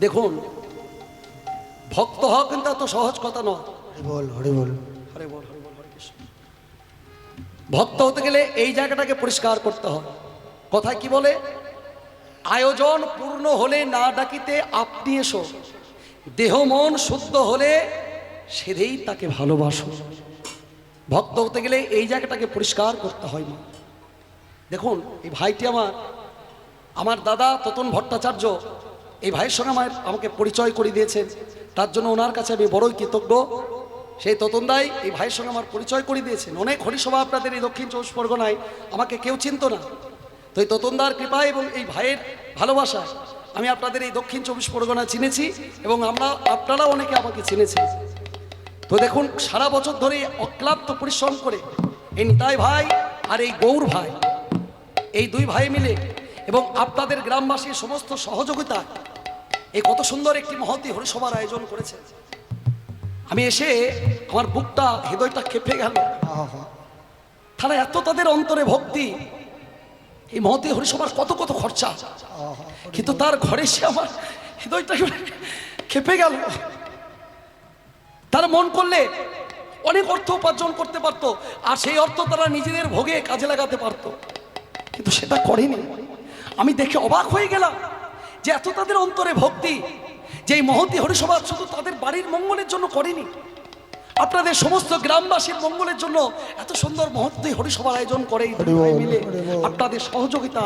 দেখুন ভক্ত হওয়া কিন্তু এত সহজ কথা নয়। হরি বল হরি বল। হরে বল হরে বল হরে কৃষ্ণ। ভক্ত হতে গেলে এই জায়গাটাকে পরিষ্কার করতে হয়। কথায় কি বলে? আয়োজন পূর্ণ হলে না ডাকিতে আপনি এসো। দেহ মন শুদ্ধ হলে সেধেই তাকে ভালোবাসো। ভক্ত হতে গেলে এই জায়গাটাকে পরিষ্কার করতে হয় মা। দেখুন এই ভাইটি আমার আমার দাদা ততন ভট্টাচার্য এই ভাইয়ের সঙ্গে আমার আমাকে পরিচয় করে দিয়েছেন তার জন্য ওনার কাছে আমি বড়ই কৃতজ্ঞ। সেই ততনদাই এই ভাইয়ের সঙ্গে আমার পরিচয় করে দিয়েছেন। অনেক হরিসভা আপনাদের এই দক্ষিণ চব্বিশ পরগনায়। আমাকে কেউ চিনত না। তো এই ততনদার কৃপা এবং এই ভাইয়ের ভালোবাসা আমি আপনাদের এই দক্ষিণ চব্বিশ পরগনা চিনেছি এবং আমরা আপনারা অনেকে আমাকে চিনেছেন। তো দেখুন, সারা বছর ধরে অক্লান্ত পরিশ্রম করে এই নিতাই ভাই আর এই গৌর ভাই, এই দুই ভাই মিলে এবং আপনাদের গ্রামবাসীর সমস্ত সহযোগিতা এই কত সুন্দর একটি মহতি হরিসভার আয়োজন করেছে। আমি এসে আমার বুকটা, হৃদয়টা কেঁপে গেল। তারা এত তাদের অন্তরে ভক্তি। এই মহতি হরিসভার কত কত খরচা। কিন্তু তার ঘরে সে আমার হৃদয়টা খেপে গেল। তারা মন করলে অনেক অর্থ উপার্জন করতে পারতো, আর সেই অর্থ তারা নিজেদের ভোগে কাজে লাগাতে পারতো। কিন্তু সেটা করেনি। আমি দেখে অবাক হয়ে গেলাম। যে এত তাদের অন্তরে ভক্তি যে এই মহতি হরিসভা শুধু তাদের বাড়ির মঙ্গলের জন্য করেনি আপনাদের সমস্ত গ্রামবাসীর মঙ্গলের জন্য এত সুন্দর মহত্ব হরিসভার আয়োজন করে মিলে। আপনাদের সহযোগিতা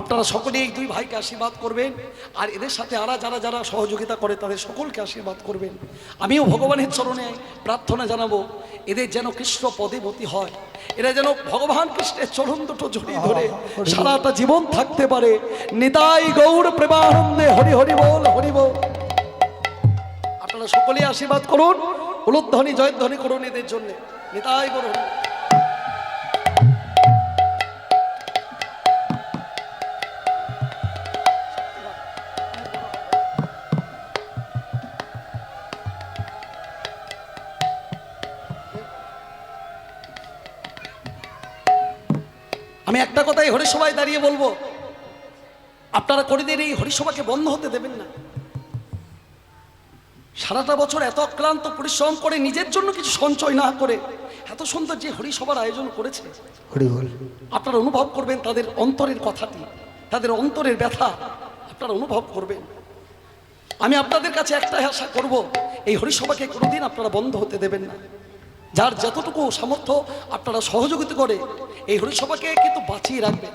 আপনারা সকলে এই দুই ভাইকে আশীর্বাদ করবেন আর এদের সাথে আরা যারা যারা সহযোগিতা করে তাদের সকলকে আশীর্বাদ করবেন। আমিও ভগবানের চরণে প্রার্থনা জানাব এদের যেন কৃষ্ণ পদে মতি হয় এরা যেন ভগবান কৃষ্ণের চরণ দুটো জড়িয়ে ধরে সারাটা জীবন থাকতে পারে। নিতাই গৌর প্রেমানন্দে হরি হরি বল হরি বল। আপনারা সকলে আশীর্বাদ করুন উলুধ্বনি জয়ধ্বনি করুন এদের জন্য। নিতাই গৌর হরি একটা কথাই হরিসভায় দাঁড়িয়ে বলব। আপনারা কোনোদিন এই হরিসভাকে বন্ধ হতে দেবেন না। সারাটা বছর এত অক্লান্ত পরিশ্রম করে নিজের জন্য কিছু সঞ্চয় না করে এত সুন্দর যে হরিসভার আয়োজন করেছে। আপনারা অনুভব করবেন তাদের অন্তরের কথাটি তাদের অন্তরের ব্যথা আপনারা অনুভব করবেন। আমি আপনাদের কাছে একটাই আশা করব এই হরিসভাকে কোনোদিন আপনারা বন্ধ হতে দেবেন না। যার যতটুকু সামর্থ্য আপনারা সহযোগিতা করে এই হরিসভাকে কিন্তু বাঁচিয়ে রাখবেন।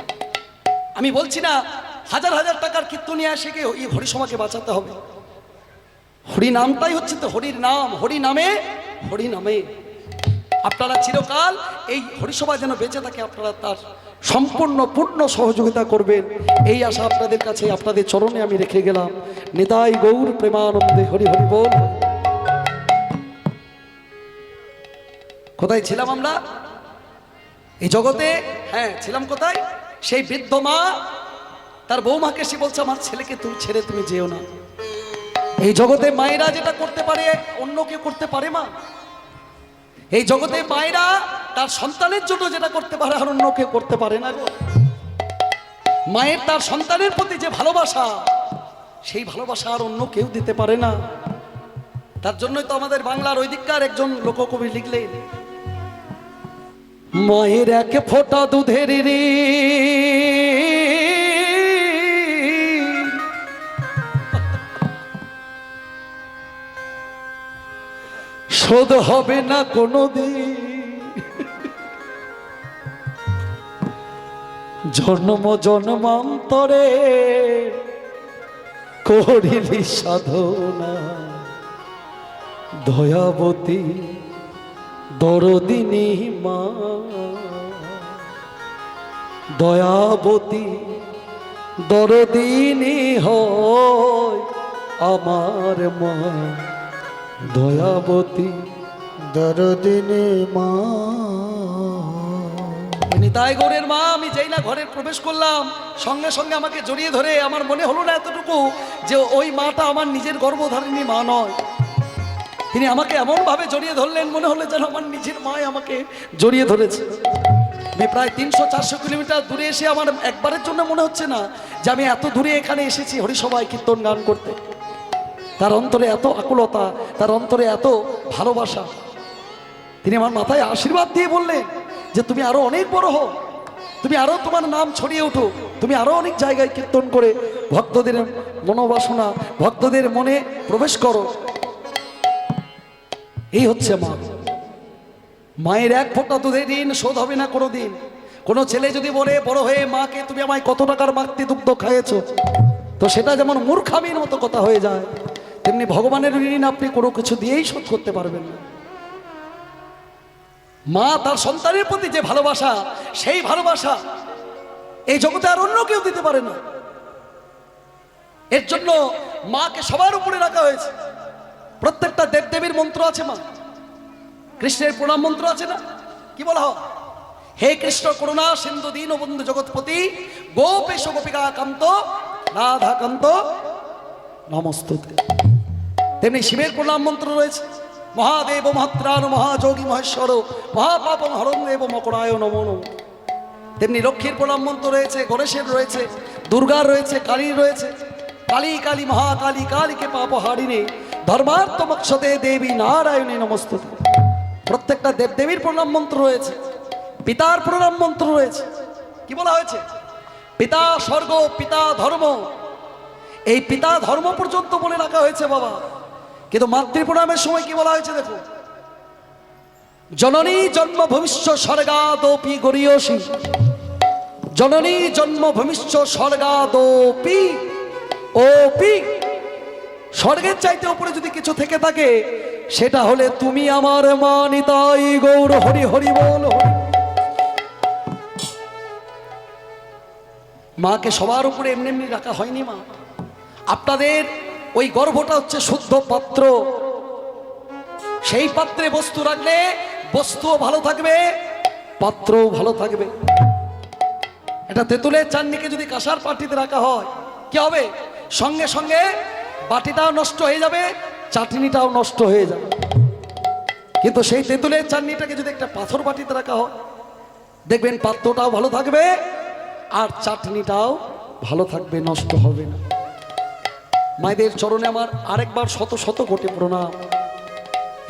আমি বলছি না, হাজার হাজার টাকার কীর্তনিয়া এসে গিয়ে এই হরিসভাকে বাঁচাতে হবে। হরি নামটাই হচ্ছে তো হরির নাম, হরি নামে হরি নামে। আপনারা চিরকাল এই হরিসভা যেন বেঁচে থাকে, আপনারা তার সম্পূর্ণ, পূর্ণ সহযোগিতা করবেন। এই আশা আপনাদের কাছে, আপনাদের চরণে আমি রেখে গেলাম। নেতাই গৌর প্রেমানন্দে হরি হরি বল। কোথায় ছিলাম আমরা? এই জগতে? হ্যাঁ ছিলাম কোথায়? সেই বৃদ্ধ মা, তার বৌমাকে সে বলছে, আমার ছেলেকে তুমি ছেড়ে তুমি যেও না। এই জগতে মায়েরা যেটা করতে পারে, অন্য কেউ করতে পারে মা। এই জগতে মায়েরা তার সন্তানের জন্য যেটা করতে পারে, আর অন্য কেউ করতে পারে না গো। মায়ের তার সন্তানের প্রতি যে ভালোবাসা, সেই ভালোবাসা আর অন্য কেউ দিতে পারে না। তার জন্যই তো আমাদের বাংলার ওই দিককার একজন লোককবি লিখলেন মায়ের এক ফোঁটা দুধের রে। শোধ হবে না কোনো জন্ম জন্মান্তরে করিলি সাধনা। দয়াবতী দরদিনী মা, দয়াবতী, দরদিনী হয় আমার মা। দয়াবতী, দরদিনে মা। নিতাই গৌরের মা, আমি যেই না ঘরে প্রবেশ করলাম, সঙ্গে সঙ্গে আমাকে জড়িয়ে ধরে, আমার মনে হলো না এতটুকু যে ওই মাটা আমার নিজের গর্ভধারিণী মা নয়। তিনি আমাকে এমনভাবে জড়িয়ে ধরলেন, মনে হলো যেন আমার নিজের মায় আমাকে জড়িয়ে ধরেছে। আমি প্রায় তিনশো চারশো কিলোমিটার দূরে এসে আমার একবারের জন্য মনে হচ্ছে না যে আমি এত দূরে এখানে এসেছি হরিসভায় কীর্তন গান করতে। তার অন্তরে এত আকুলতা, তার অন্তরে এত ভালোবাসা। তিনি আমার মাথায় আশীর্বাদ দিয়ে বললেন যে তুমি আরও অনেক বড় হও, তুমি আরও তোমার নাম ছড়িয়ে ওঠো তুমি আরও অনেক জায়গায় কীর্তন করে ভক্তদের মনোবাসনা, ভক্তদের মনে প্রবেশ করো। এই হচ্ছে মা। মায়ের এক ফোঁটা দুধের ঋণ শোধ হবে না কোনো দিন কোনো ছেলে যদি বলে, বড় হয়ে মাকে তুমি আমায় কত টাকার মাক্তি দুগ্ধ খাইয়েছো? তো সেটা যেমন মূর্খামির মতো কথা হয়ে যায়, তেমনি ভগবানের ঋণ আপনি কোনো কিছু দিয়েই শোধ করতে পারবেন না। মা তার সন্তানের প্রতি যে ভালোবাসা, সেই ভালোবাসা এই জগতে আর অন্য কেউ দিতে পারে না। এর জন্য মাকে সবার উপরে রাখা হয়েছে। প্রত্যেকটা দেবদেবীর মন্ত্র আছে মা। কৃষ্ণের প্রণাম মন্ত্র আছে না? কি বলা হয়? হে কৃষ্ণ করুণা সিন্ধু দীন বন্ধু জগৎপতি, গোপেশ গোপিকা কান্ত, রাধা কান্ত, নমস্তুতে। তেমনি শিবের প্রণাম মন্ত্র রয়েছে। মহাদেব মহাত্রাণ, মহাযোগী মহেশ্বর মহাপাপ হরণ দেব মকরায় নমো নমঃ। তেমনি লক্ষ্মীর প্রণাম মন্ত্র রয়েছে, গণেশের রয়েছে, দুর্গার রয়েছে, কালীর রয়েছে। কালী কালী মহাকালী কালীকে পাপ হারিনে ধর্মার্থ মক্ষদে দেবী নারায়ণী নমস্তুতে। প্রত্যেকটা দেবদেবীর প্রণাম মন্ত্র রয়েছে। পিতার প্রণাম মন্ত্র রয়েছে। কি বলা হয়েছে? পিতা স্বর্গ, পিতা ধর্ম। এই পিতা ধর্ম পর্যন্ত বলে রাখা হয়েছে বাবা। কিন্তু মাতৃ প্রণামের সময় কি বলা হয়েছে দেখো? জননী জন্ম ভবিষ্য স্বর্গাদপি গরিয়সী। জননী জন্ম ভবিষ্য স্বর্গাদপি, ওপি। স্বর্গের চাইতে উপরে যদি কিছু থেকে থাকে, সেটা হলে তুমি আমার মা নিতাই গৌর, হরি হরি বল। মাকে সবার উপরে এমনি এমনি রাখা হয়নি মা। আপনাদের ওই গর্ভটা হচ্ছে শুদ্ধ পাত্র। সেই পাত্রে বস্তু রাখলে বস্তুও ভালো থাকবে, পাত্রও ভালো থাকবে। এটা তেঁতুলের চাননিকে যদি কাঁসার পাটিতে রাখা হয়, কি হবে? সঙ্গে সঙ্গে বাটিটাও নষ্ট হয়ে যাবে, চাটনিটাও নষ্ট হয়ে যাবে। কিন্তু সেই তেঁতুলের চাটনিটাকে যদি একটা পাথর বাটিতে রাখা হয়, দেখবেন পাত্রটাও ভালো থাকবে, আর চাটনিটাও ভালো থাকবে, নষ্ট হবে না। মায়েদের চরণে আমার আরেকবার শত শত কোটি প্রণাম।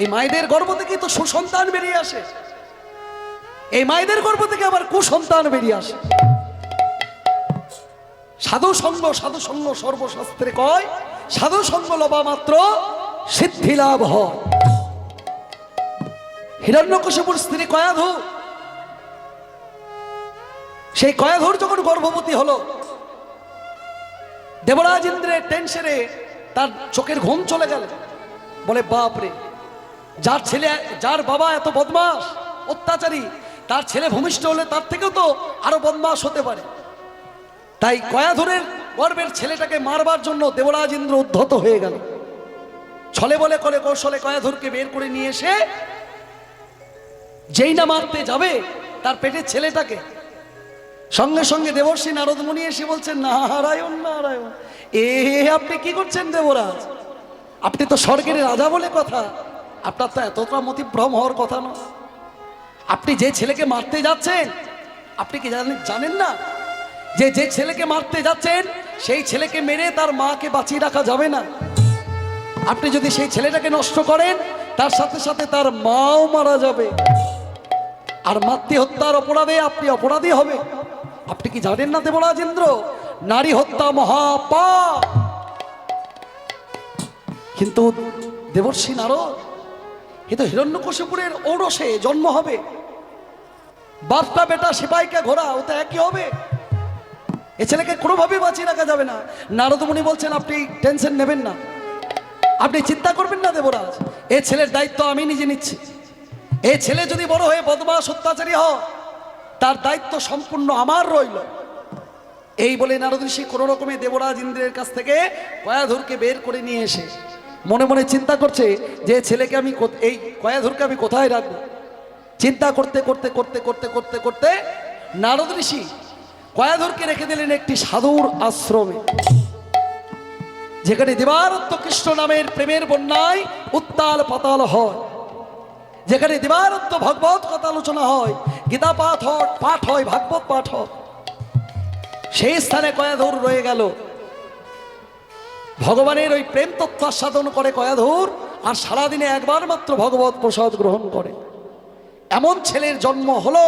এই মায়েদের গর্ভ থেকে তো সুসন্তান বেরিয়ে আসে। এই মায়েদের গর্ভ থেকে আবার কুসন্তান বেরিয়ে আসে। সাধু সঙ্গ সাধু সঙ্গ সর্বশাস্ত্রে কয় সাধু সঙ্গ লবা মাত্র, সিদ্ধি লাভ হয়। হিরণ্যকশিপুর স্ত্রী কয়াধু, সেই কয়াধুর যখন গর্ভবতী হলো, দেবরাজ ইন্দ্রের টেনশনে তার চোখের ঘুম চলে গেল। বলে, বাপ রে, যার ছেলে, যার বাবা এত বদমাস অত্যাচারী, তার ছেলে ভূমিষ্ঠ হলে তার থেকেও তো আরও বদমাস হতে পারে। তাই কয়াধুরের গর্বের ছেলেটাকে মারবার জন্য দেবরাজ ইন্দ্র উদ্ধত হয়ে গেল। ছলে বলে করে কৌশলে কয়াধুরকে বের করে নিয়ে এসে যেই না মারতে যাবে, তার পেটের ছেলেটাকে সঙ্গে সঙ্গে দেবর্ষী নারদ মুনি এসে বলছেন, নারায়ণ নারায়ণ, এ, আপনি কি করছেন দেবরাজ? আপনি তো স্বর্গের রাজা বলে কথা। আপনার তো এতটা মতিভ্রম হওয়ার কথা নয়। আপনি যে ছেলেকে মারতে যাচ্ছেন, আপনি কি জানেন জানেন না? যে যে ছেলেকে মারতে যাচ্ছেন, সেই ছেলেকে মেরে তার মাকে বাঁচিয়ে রাখা যাবে না। আপনি যদি সেই ছেলেটাকে নষ্ট করেন, তার সাথে সাথে তার মাও মারা যাবে। আর মাতৃ হত্যার অপরাধে আপনি অপরাধী হবে। আপনি কি জানেন না দেবরাজেন্দ্র? নারী হত্যা মহাপাপ। কিন্তু দেবর্ষী নারদ, এ তো হিরণ্যকশিপুরের ঔরসে জন্ম হবে। বাপটা বেটা সিপাইকে ঘোরা ও তো একই হবে। এ ছেলেকে কোনোভাবেই বাঁচিয়ে রাখা যাবে না। নারদমণি বলছেন, আপনি টেনশন নেবেন না। আপনি চিন্তা করবেন না দেবরাজ। এ ছেলের দায়িত্ব আমি নিজে নিচ্ছি। এ ছেলে যদি বড় হয়ে বদমাস অত্যাচারী হয়, তার দায়িত্ব সম্পূর্ণ আমার রইল। এই বলে নারদ ঋষি কোনো রকমে দেবরাজ ইন্দ্রের কাছ থেকে কয়াধুরকে বের করে নিয়ে এসে মনে মনে চিন্তা করছে যে ছেলেকে আমি এই কয়াধুরকে আমি কোথায় রাখব? চিন্তা করতে করতে করতে করতে করতে করতে নারদ ঋষি কয়াধুরকে রেখে দিলেন একটি সাধুর আশ্রমে। যেখানে দেবারত্ব কৃষ্ণ নামের প্রেমের বন্যায় উত্তাল পাতাল হয়। যেখানে দিবারত্ব ভগবত কথা আলোচনা হয়, গীতা পাঠ হয় পাঠ হয়, ভাগবত পাঠ হয়। সেই স্থানে কয়াধুর রয়ে গেল। ভগবানের ওই প্রেম তত্ত্ব আস্বাদন করে কয়াধুর আর সারাদিনে একবার মাত্র ভগবত প্রসাদ গ্রহণ করে। এমন ছেলের জন্ম হলো